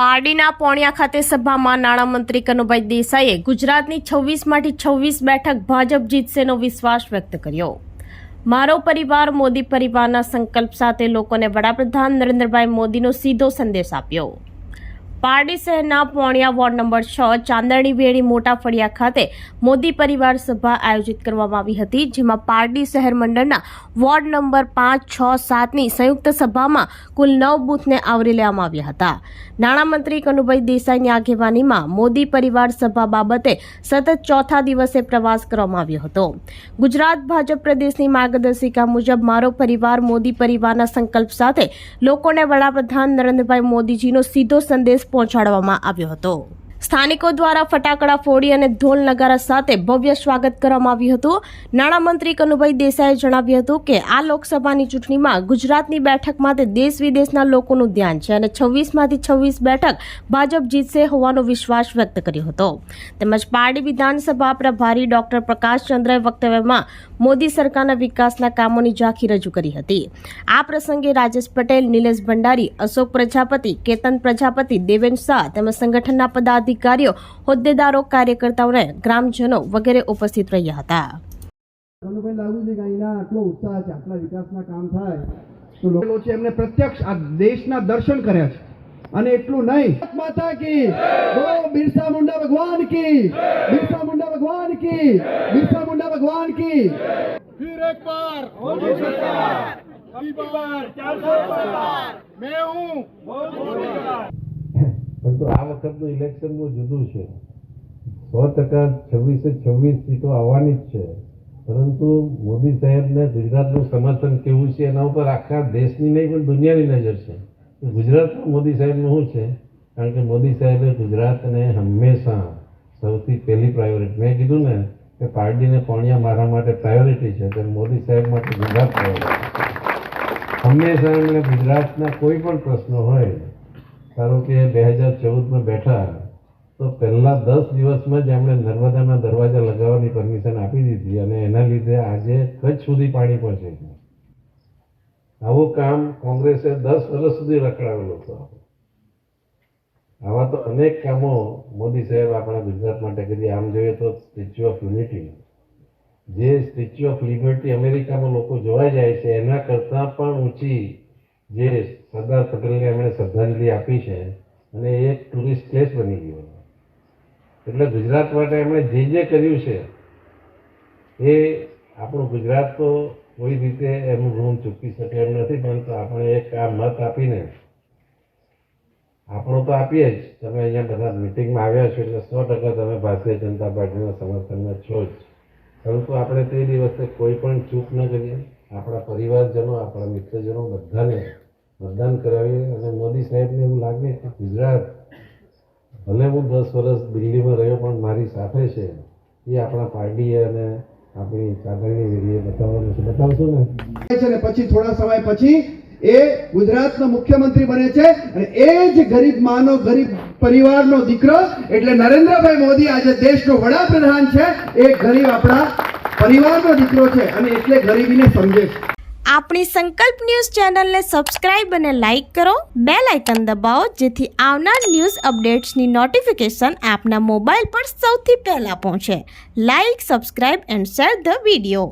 પારડીના પોણિયા ખાતે સભામાં નાણામંત્રી કનુભાઈ દેસાઈએ ગુજરાતની છવ્વીસમાંથી છવ્વીસ બેઠક ભાજપ જીતશેનો વિશ્વાસ વ્યક્ત કર્યો. મારો પરિવાર, મોદી પરિવારના સંકલ્પ સાથે લોકોને વડાપ્રધાન નરેન્દ્રભાઈ મોદીનો સીધો સંદેશ આપ્યો. પારડી શહેરના પોણિયા વોર્ડ નંબર છ ચાંદરણી વેડી મોટા ફળિયા ખાતે મોદી પરિવાર સભા આયોજિત કરવામાં આવી હતી, જેમાં પારડી શહેર મંડળના વોર્ડ નંબર પાંચ, છ, સાતની સંયુક્ત સભામાં કુલ નવ બૂથને આવરી લેવામાં આવ્યા હતા. નાણામંત્રી કનુભાઈ દેસાઈની આગેવાનીમાં મોદી પરિવાર સભા બાબતે સતત ચોથા દિવસે પ્રવાસ કરવામાં આવ્યો હતો. ગુજરાત ભાજપ પ્રદેશની માર્ગદર્શિકા મુજબ મારો પરિવાર મોદી પરિવારના સંકલ્પ સાથે લોકોને વડાપ્રધાન નરેન્દ્રભાઈ મોદીજીનો સીધો સંદેશ પહોંચાડવામાં આવ્યો હતો. સ્થાનિકો દ્વારા ફટાકડા ફોડી અને ઢોલ નગારા સાથે ભવ્ય સ્વાગત કરવામાં આવ્યું હતું. નાણામંત્રી કનુભાઈ દેસાઈએ જણાવ્યું હતું કે, આ લોકસભાની ચૂંટણીમાં ગુજરાતની બેઠક માટે દેશ વિદેશના લોકોનું ધ્યાન છે અને છવ્વીસમાંથી છવ્વીસ બેઠક ભાજપ જીતશે હોવાનો વિશ્વાસ વ્યક્ત કર્યો હતો. તેમજ પારડી વિધાનસભા પ્રભારી ડોક્ટર પ્રકાશચંદ્રએ વક્તવ્યમાં મોદી સરકારના વિકાસના કામોની ઝાંખી રજૂ કરી હતી. આ પ્રસંગે રાજેશ પટેલ, નિલેશ ભંડારી, અશોક પ્રજાપતિ, કેતન પ્રજાપતિ દેવેન શાહ તેમજ સંગઠનના અધિકારીઓ હોદ્દેદારો કાર્યકર્તાઓને ગ્રામજનો વગેરે ઉપસ્થિત રહ્યા હતા. અને એટલું નહીં. માતા કી બિરસા મુંડા ભગવાન કી બિરસા મુંડા ભગવાન કી બિરસા મુંડા ભગવાન કી ફિર એક બાર હોલી સરકાર અબકી બાર 400 બાર મે હું પરંતુ આ વખતનું ઇલેક્શન બહુ જુદું છે. સો ટકા છવ્વીસે છવ્વીસ સીટો આવવાની જ છે. પરંતુ મોદી સાહેબને ગુજરાતનું સમર્થન કેવું છે એના ઉપર આખા દેશની નહીં, પણ દુનિયાની નજર છે. ગુજરાતમાં મોદી સાહેબનું શું છે? કારણ કે મોદી સાહેબે ગુજરાતને હંમેશા સૌથી પહેલી પ્રાયોરિટી મેં કીધું ને કે પાર્ટીને પોણિયા મારા માટે પ્રાયોરિટી છે, તો મોદી સાહેબ માટે ગુજરાત પ્રાયોરિટી હંમેશા એમણે ગુજરાતના કોઈ પણ પ્રશ્નો હોય ધારો કે બે હજાર ચૌદમાં બેઠા તો પહેલા દસ દિવસમાં જ એમણે નર્મદાના દરવાજા લગાવવાની પરમિશન આપી દીધી અને એના લીધે આજે કચ્છ સુધી પાણી પહોંચે છે. આવું કામ કોંગ્રેસે દસ વર્ષ સુધી રખડાવેલું હતું. આવા તો અનેક કામો મોદી સાહેબ આપણા ગુજરાત માટે કરી. આમ જોઈએ તો સ્ટેચ્યુ ઓફ યુનિટી જે સ્ટેચ્યુ ઓફ લિબર્ટી અમેરિકામાં લોકો જોવા જાય છે, એના કરતાં પણ ઊંચી જે સરદાર પટેલને એમણે શ્રદ્ધાંજલિ આપી છે અને એ ટુરિસ્ટ પ્લેસ બની ગયો. એટલે ગુજરાત માટે એમણે જે જે કર્યું છે, એ આપણું ગુજરાત તો કોઈ રીતે એમનું ઋણ ચૂકવી શકે એમ નથી, પરંતુ આપણે એક આ મત આપીને આપણો તો આપીએ જ. તમે અહીંયા બધા મિટિંગમાં આવ્યા છો, એટલે સો ટકા તમે ભારતીય જનતા પાર્ટીના સમર્થનમાં છો જ. પરંતુ આપણે તે દિવસે કોઈ પણ ચૂક ન કરીએ. આપણા પરિવારજનો, આપણા મિત્રજનો બધાને મતદાન કરાવીએ અને મોદી સાહેબને એવું લાગે કે ગુજરાત ભલે હું દસ વર્ષ દિલ્હીમાં રહ્યો, પણ મારી સાથે છે. એ આપણા પાર્ટીએ અને આપણી ચાદરની વેરીએ બતાવવાનું છે. બતાવશો ને પછી થોડા સમય પછી એ ગુજરાતનો મુખ્યમંત્રી બને છે અને એ જ ગરીબ માનો, ગરીબ પરિવારનો દીકરો એટલે નરેન્દ્રભાઈ મોદી આજે દેશનો વડાપ્રધાન છે. એ ગરીબ આપણા પરિવારનો દીકરો છે અને એટલે ગરીબીને સમજે આપણી સંકલ્પ ન્યૂઝ ચેનલને સબસ્ક્રાઇબ અને લાઇક કરો. બે લાઇકન દબાવો, જેથી આવનાર ન્યૂઝ અપડેટ્સની નોટિફિકેશન આપના મોબાઈલ પર સૌથી પહેલાં પહોંચે. Like, subscribe and share the video.